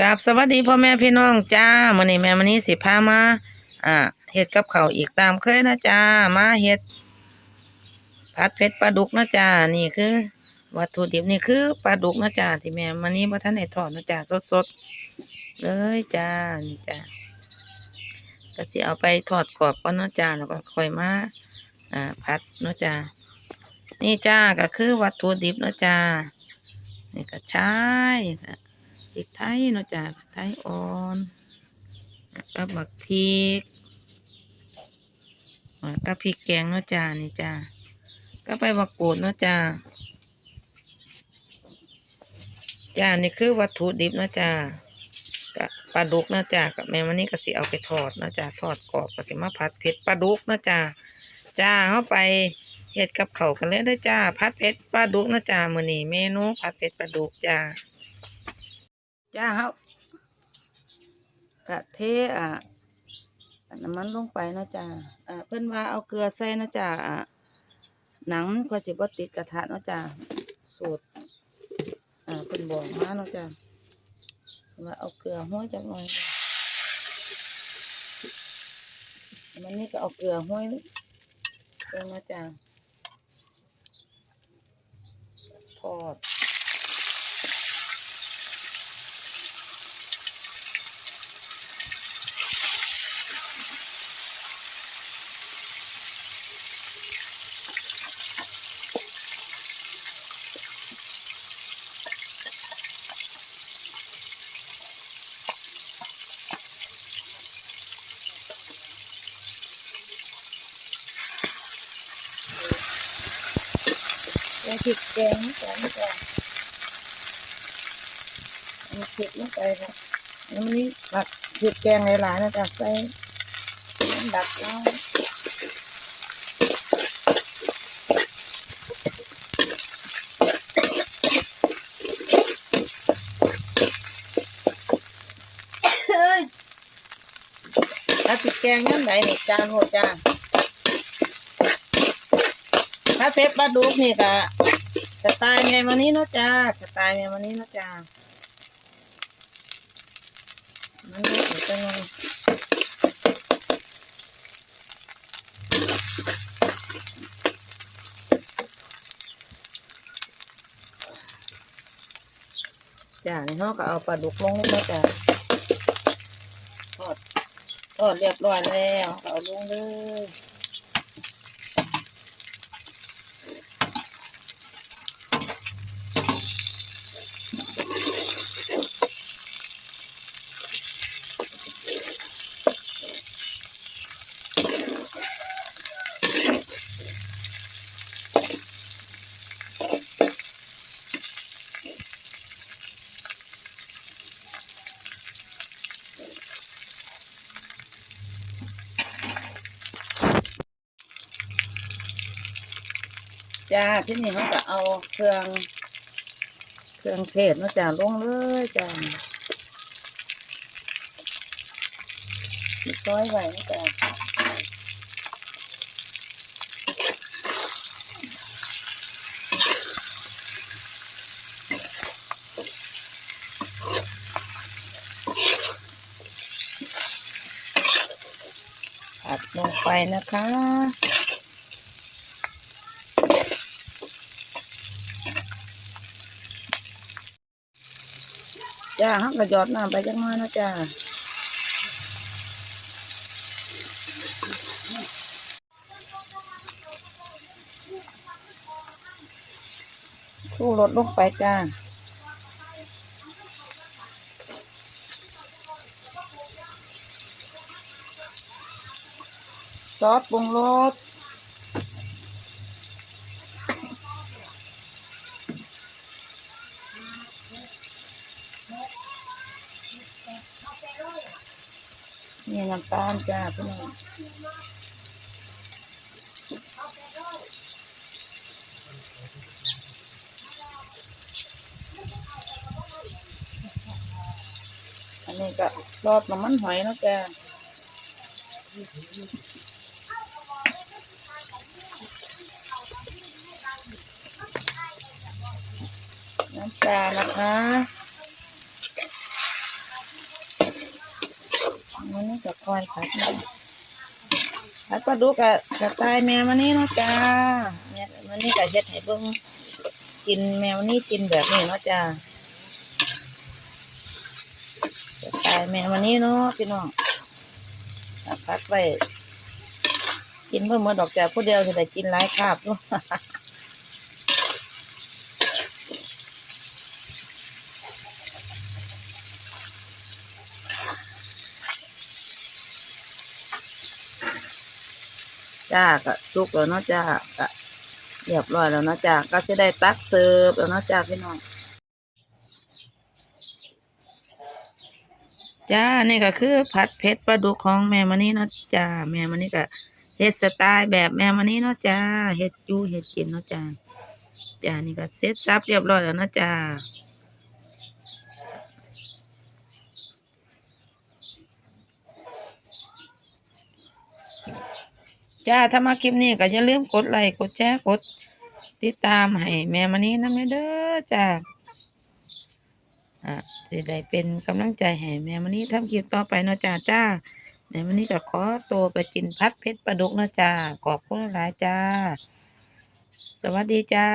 กับสวัสดีพ่อแม่พี่น้องจ้ามื้อนี้แม่มื้อนี้สิพามาอ่าเฮ็ดกับเขาอีกตามเคยนะจ้ามาเฮ็ดผัดเผ็ดปลาดุกนะจ้านี่คือ วัตถุดิบนี่คือปลาดุกนะจ้าที่แม่มื้อนี้บ่ทันได้ทอดนะจ้าสดๆเลยจ้านี่จ้าก็สิเอาไปทอดกรอบก่อนนะจ้าแล้วก็ค่อยมาอ่าผัดนะจ้านี่จ้าก็คือวัตถุดิบนะจ้านี่ก็ใช้ ค่ะพริกไทยเนาะจ้ะพริกไทยอ่อนกับบักพริกกับพริกแกงเนาะจ้านี่จ้าก็ไปบักกูดเนาะจ้าจ้านี่คือวัตถุดิบเนาะจ้ากับปลาดุกเนาะจ้ากับแม่วันนี้ก็สิเอาไปทอดเนาะจ้าทอดกรอบก็สิมาผัดเผ็ดปลาดุกเนาะจ้าจ้าเข้าไปเฮ็ดกับเขากันเลยเด้จ้าผัดเผ็ดปลาดุกเนาะจ้ามื้อนี้เมนูผัดเผ็ดปลาดุกจ้า จ้าครับกะเทอะน้ำมันลงไปนะจ้าอ่าเพิ่นว่าเอาเกลือใส่นะจ้าอะหนังมันก็สิบ่ติดกระทะเนาะจ้าสูตรอ่าเพิ่นบอกมาเนาะจ้าเพิ่นว่าเอาเกลือห้อยจักหน่อยมันนี่ก็เอาเกลือห้อยลงนาะจ้าทอด ส่พริกแกงใส่ก่อนเอาพริกลงไปครับแล้วมันนี้ผักพริกแกงหลายๆนะจ๊ะใส่ดักแล้วเฮ้ยถ้าพริกแกงน้ำไหนนี่จานโหดจ้าถ้าเทปปลาดุกนี่ก็ สไตล์แม่มานี้เนาะจ้าสไตล์แม่มานี้เนาะจ้ามันนี่เดี๋ยวจะงงจ้านี่เขาก็เอาปลาดุกลงเนาะจ้าทอดทอดเรียบร้อยแล้วเอาลงเลย จ้าที่นี่เขาจะเอาเครื่องเครื่องเทศมาจ้าลงเลยจ้ามีซอยไว้นะจ้าผัดลงไปนะคะ จ้าเขาก็หยอดน้ำไปจังน้อยนะจ้าสู้รถลงไปจ้าซอสปรุงรส นี่น้ำตาลจ้าพี่น้องอันนี้ก็รอดน้ำมันหอยนะจ้าน้ำปลนะคะ มันนี่ก็คอยผัดเนาะผัดปลาดุกกะกะตายแม่มันนี่เนาะจ้าแม่มันนี่ก็เฮ็ดให้เบิ่งกินแมวนี่กินแบบนี้เนาะจ้ากะตายแม่มันนี่เนาะพี่น้องก็ผัดไว้กินเพิ่มเมาดอกจ้าผู้เดียวจะได้กินหลายคาบเนา จ้าก็สุกแล้วเนาะจ้าก็เรียบร้อยแล้วเนาะจ้าก็จะได้ตักเสิร์ฟแล้วเนาะจ้าพี่น้องจ้านี่ก็คือผัดเผ็ดปลาดุกของแม่มณีเนาะจ้าแม่มณีก็เฮ็ดสไตล์แบบแม่มณีเนาะจ้าเฮ็ดยู่เฮ็ดกินเนาะจ้าจ้านี่ก็เสร็จสับเรียบร้อยแล้วเนาะจ้า จ้าถ้ามาคลิปนี้ก็อย่าลืมกดไลค์กดแชร์กด ติดตามให้แม่มณีนะแม่เด้อจ้าอะจะได้เป็นกำลังใจให้แม่มันนี้ทำคลิปต่อไปเนาะจ้าจ้าแม่มันนี้ก็ขอตัวไปจินพัดเพชรประดุกเนาะจ้าขอบคุณหลายจ้า สวัสดีจ้า